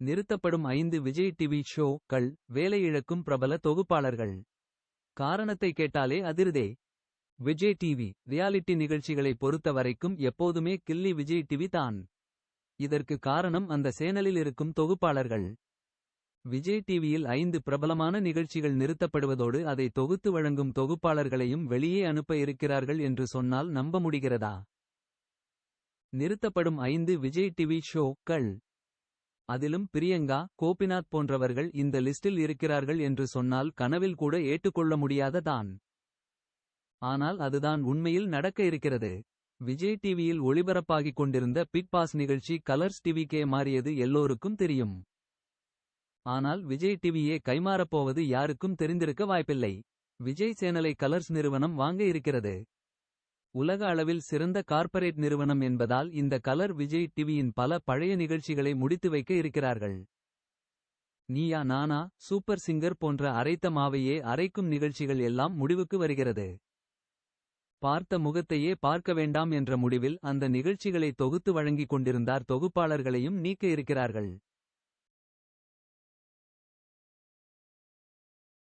நிறுத்தப்படும் ஐந்து Vijay TV show கள் வேலை இழக்கும் பிரபல தொகுப்பாளர்கள். காரணத்தை கேட்டாலே அதிர்தே விஜய் டிவி ரியாலிட்டி நிகழ்ச்சிகளை பொறுத்த வரைக்கும் எப்போதுமே கில்லி விஜய் டிவி தான். இதற்கு காரணம் அந்த சேனலில் இருக்கும் தொகுப்பாளர்கள். விஜய் டிவியில் ஐந்து பிரபலமான நிகழ்ச்சிகள் நிறுத்தப்படுவதோடு அதை தொகுத்து வழங்கும் தொகுப்பாளர்களையும் வெளியே அனுப்ப இருக்கிறார்கள் என்று சொன்னால் நம்ப முடிகிறதா. நிறுத்தப்படும் ஐந்து விஜய் டிவி ஷோ கள். அதிலும் பிரியங்கா கோபிநாத் போன்றவர்கள் இந்த லிஸ்டில் இருக்கிறார்கள் என்று சொன்னால் கனவில் கூட ஏற்றுக்கொள்ள முடியாததான் ஆனால் அதுதான் உண்மையில் நடக்க இருக்கிறது. விஜய் டிவியில் ஒளிபரப்பாகிக் கொண்டிருந்த பிக் பாஸ் நிகழ்ச்சி கலர்ஸ் டிவிக்கே மாறியது எல்லோருக்கும் தெரியும். ஆனால் விஜய் டிவியே கைமாறப்போவது யாருக்கும் தெரிந்திருக்க வாய்ப்பில்லை. விஜய் சேனலை கலர்ஸ் நிறுவனம் வாங்க இருக்கிறது. உலக அளவில் சிறந்த கார்ப்பரேட் நிறுவனம் என்பதால் இந்த கலர் விஜய் டிவியின் பல பழைய நிகழ்ச்சிகளை முடித்து வைக்க இருக்கிறார்கள். நீயா நானா சூப்பர் சிங்கர் போன்ற அரைத்த மாவையே அரைக்கும் நிகழ்ச்சிகள் எல்லாம் முடிவுக்கு வருகிறது. பார்த்த முகத்தையே பார்க்க வேண்டாம் என்ற முடிவில் அந்த நிகழ்ச்சிகளை தொகுத்து வழங்கிக் கொண்டிருந்தார் தொகுப்பாளர்களையும் நீக்க இருக்கிறார்கள்.